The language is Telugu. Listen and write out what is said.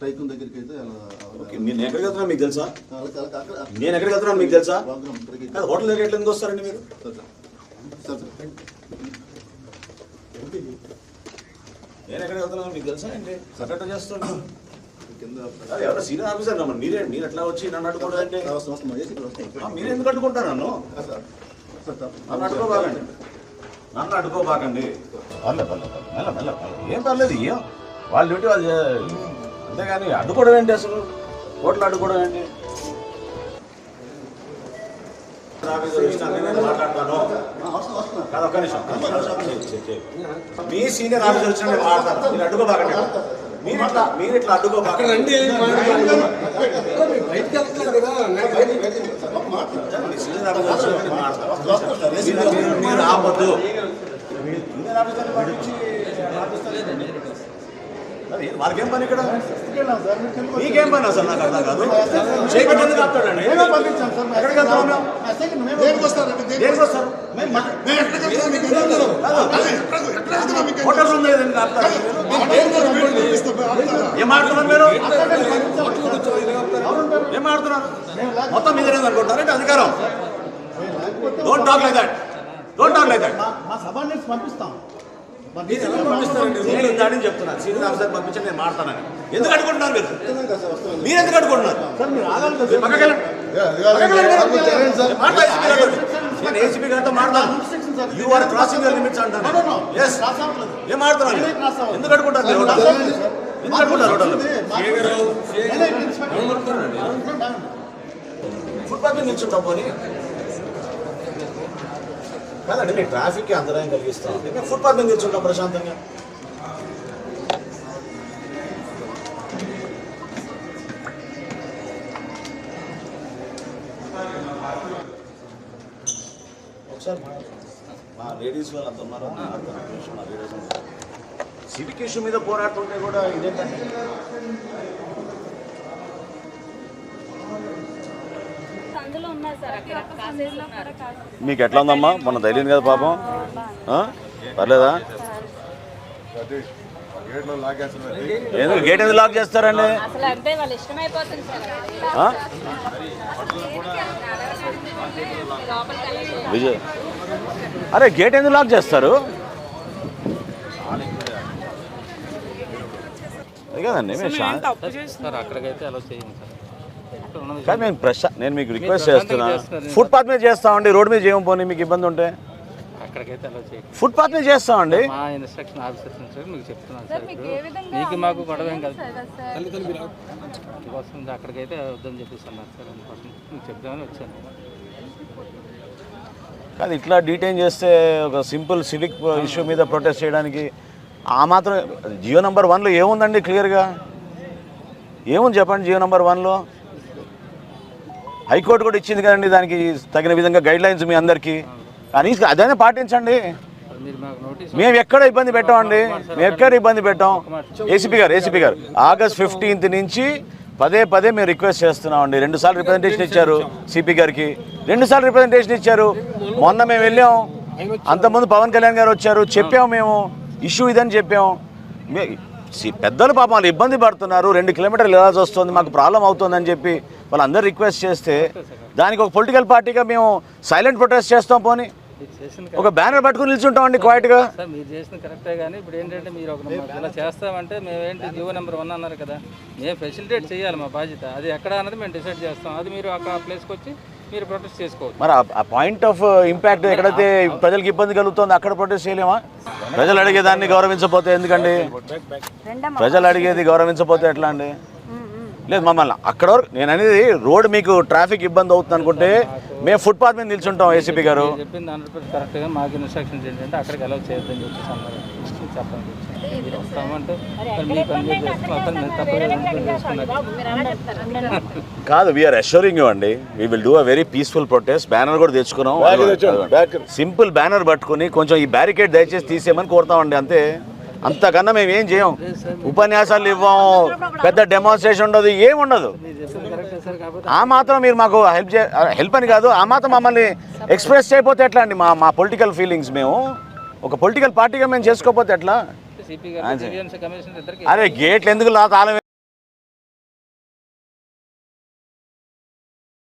టైకూన్ దగ్గరికి అయితే అలా ఓకే, నేను ఎక్కడికి వెళ్తున్నా మీకు తెలుసా? నేను ఎక్కడికి వెళ్తున్నా మీకు తెలుసా? హోటల్ దగ్గర ఎట్లా ఎందుకు వస్తారండి మీరు? Sir sir. సార్ నేను ఎక్కడికి వెళ్తున్నా మీకు తెలుసా ఏంటి? సపరేట్ చేస్తున్నాను కింద ఎవరో సీనియర్ ఆఫీసర్ నమ్మ మీరే మీరు ఎట్లా వచ్చి నన్ను ఆ, మీరు ఎందుకు అడ్డుకుంటారు నన్ను? నన్ను అడ్డుకోబాకండి. నన్ను అడ్డుకోబాకండి. పర్లేదు పర్లేదు మెల్ల. ఏం పర్లేదు ఏం వాళ్ళ డ్యూటీ వాళ్ళు అంతేగాని అడ్డుకోవడం ఏంటి అసలు? హోటల్ అడ్డుకోవడం ఏంటి? ఆఫీసర్. మీ సీనియర్ ఆఫీసర్ వచ్చిన నేను మాట్లాడతాను. మీరు అడ్డుకోబాకండి మీరు ఇట్లా మీరు ఇట్లా అడ్డుకోబాకండి బయటకు వెళ్తున్నారు కదా నేను బయటికి మీ సీనియర్ ఆఫీసర్ వచ్చిన నేను మాట్లాడతాను మీరు- మీరు- మీరు ఆపొద్దు సీనియర్ ఆఫీసర్ని పట్టించి అది వాళ్ళకేం పని ఇక్కడ? మీకేం పని అసలు నాకు అర్థం కాదు. చేయబెట్టి ఎందుకు ఆపుతాడండి? ఎక్కడికి వెళ్తాం? దేనికి వస్తారు? హోటల్స్ ఉంది కదా. ఎందుకు ఆపుతారు? ఏం ఆడుతున్నారు మీరు? ఏం ఆడుతున్నారు మొత్తం మీద అనుకుంటారు అంటే అధికారం? Don't talk like that don't talk like that మా సబార్డినేట్స్ పంపిస్తాం. నేను ఇందాడని చెప్తున్నాను సీనియర్ ఆఫీసర్ పంపించండి నేను మాడతానని ఎందుకు అడుగుంటున్నారు మీరు? మీరు ఎందుకు అడుగుంటున్నారు ఏసీపీ గారితో. నేను ఏసీపీ గారితో మాట్లాడతాను you are crossing your limits అంటాను. ఎస్ ఏం మాడుతున్నారు ఎందుకు అడుగుంటారు మీరు? ఎందుకు అడుగుంటారు ఫుట్పాత్ నిల్చుంటాం పోనీ. కాదండి మీ ట్రాఫిక్ అంతరాయం కలిగిస్తాం మేము ఫుట్పాత్ మీద నిల్చుంటాం ప్రశాంతంగా. ఒకసారి మా- మా లేడీస్ వాళ్ళు అంత ఉన్నారు? నేను ఆడతాను ఒక నిమిషం, మా లేడీస్ ఉన్నారు. సివిక్ ఇష్యూ మీద పోరాడుతుంటే కూడా ఇదేంటంటే మీకు ఎట్లా ఉందమ్మా? మొన్న ధైర్యం కదా పాపం? పర్లేదా? ఎందుకు? గేట్ ఎందుకు లాక్ చేస్తారండి? విజయ్. అరే గేట్ ఎందుకు లాక్ చేస్తారు? అది కదండి సార్ అక్కడికైతే అలా చేయండి సార్. కానీ మేము ప్రశా నేను మీకు రిక్వెస్ట్ ప్రశాంతంగా చేస్తున్నా. చేస్తున్నారు. ఫుట్పాత్ మీద చేస్తామండి రోడ్ మీద చేయము పోనీ మీకు ఇబ్బంది ఉంటే. చేయండి ఫుట్పాత్ మీద చేస్తామండి. మా ఇన్స్ట్రక్షన్ ఆఫీసర్ నుంచి మీకు చెప్తున్నాను సార్ సార్. మీకు ఇప్పుడు ఏ విధంగా మీకు మాకు గొడవ ఏం కాదు. సార్ సార్ అందుకోసం అక్కడికైతే వద్దని చెప్పేసి అన్నారు సార్. అందుకోసం మీకు చెప్దామని వచ్చాను. కాదు ఇట్లా డీటైన్ చేస్తే ఒక సింపుల్ సివిక్ ఇష్యూ మీద ప్రొటెస్ట్ చేయడానికి ఆ మాత్రం జియో నెంబర్ వన్లో ఏముందండి క్లియర్గా ఏముంది చెప్పండి జియో నెంబర్ వన్లో? హైకోర్టు కూడా ఇచ్చింది కదండి దానికి తగిన విధంగా గైడ్ లైన్స్ మీ అందరికీ. కానీ అదైనా పాటించండి. మేము ఎక్కడ ఇబ్బంది పెట్టామండి? మేము ఎక్కడ ఇబ్బంది పెట్టాం? ఏసీపీ గారు ఏసీపీ గారు ఆగస్ట్ ఫిఫ్టీన్త్ నుంచి పదే పదే మేము రిక్వెస్ట్ చేస్తున్నామండి. రెండు సార్లు రిప్రజెంటేషన్ ఇచ్చారు సిపి గారికి. రెండు సార్లు రిప్రజెంటేషన్ ఇచ్చారు. మొన్న మేము వెళ్ళాం. అంతకుముందు పవన్ కళ్యాణ్ గారు వచ్చారు. చెప్పాము మేము. ఇష్యూ ఇదని చెప్పాం. సి- పెద్దలు పాపం వాళ్ళు ఇబ్బంది పడుతున్నారు. రెండు కిలోమీటర్లు వెళ్ళాల్సి వస్తుంది. మాకు ప్రాబ్లం అవుతుందని చెప్పి వాళ్ళందరూ రిక్వెస్ట్ చేస్తే దానికి ఒక పొలిటికల్ పార్టీగా మేము సైలెంట్ ప్రొటెస్ట్ చేస్తాం పోనీ. ఒక బ్యానర్ పట్టుకుని నిల్చుంటామండి క్వైట్గా సార్ మీరు చేసిన కరెక్టే కానీ ఇప్పుడు ఏంటంటే మీరు ఒక ఇలా చేస్తామంటే మేమేంటి జియో నెంబర్ వన్ అన్నారు కదా. మేము ఫెసిలిటేట్ చేయాలి మా బాధ్యత. అది ఎక్కడ అన్నది మేము డిసైడ్ చేస్తాం. అది మీరు అక్కడ ఆ ప్లేస్కి వచ్చి మీరు ప్రొటెస్ట్ చేసుకోవచ్చు. మరి ఆ- ఆ పాయింట్ ఆఫ్ ఇంపాక్ట్ ఎక్కడైతే ప్రజలకు ఇబ్బంది కలుగుతుందో అక్కడ ప్రొటెస్ట్ చేయలేమా? ప్రజలు అడిగేదాన్ని గౌరవించకపోతే ఎందుకండి? ప్రజలు అడిగేది గౌరవించకపోతే ఎట్లా అండి? లేదు మమ్మల్ని. అక్కడ వరకు నేను అనేది రోడ్ మీకు ట్రాఫిక్ ఇబ్బంది అవుతుంది అనుకుంటే మేము ఫుట్పాత్ మీద నిల్చుంటాం ఏసీపీ గారు. మీరు చెప్పింది హండ్రెడ్ పర్సెంట్ కరెక్ట్గా మాకు ఇన్స్ట్రక్షన్స్ ఏంటంటే అక్కడికి ఎలా చేయొద్దని చెప్పేసి అన్నారు చెప్పండి మీరు వస్తామంటే మీ పని మీరు మీరు చేసుకున్నారు కాదు వీఆర్ అష్యూరింగ్ యూ అండి. We will do a very peaceful protest banner కూడా తెచ్చుకున్నాం. సింపుల్ బ్యానర్ పట్టుకుని కొంచెం ఈ బ్యారికేడ్ దయచేసి తీసేయమని కోరుతామండి అంతే. అంతకన్నా మేము ఏం చేయం? ఉపన్యాసాలు ఇవ్వం. పెద్ద డెమాన్స్ట్రేషన్ ఉండదు ఏం ఉండదు. ఆ మాత్రం మీరు మాకు హెల్ప్ చే హెల్ప్ అని కాదు ఆ మాత్రం మమ్మల్ని ఎక్స్ప్రెస్ చేయకపోతే ఎట్లా అండి? మా మా పొలిటికల్ ఫీలింగ్స్ మేము. ఒక పొలిటికల్ పార్టీగా మేము చేసుకోకపోతే ఎట్లా? అరే గేట్లు ఎందుకు తాళం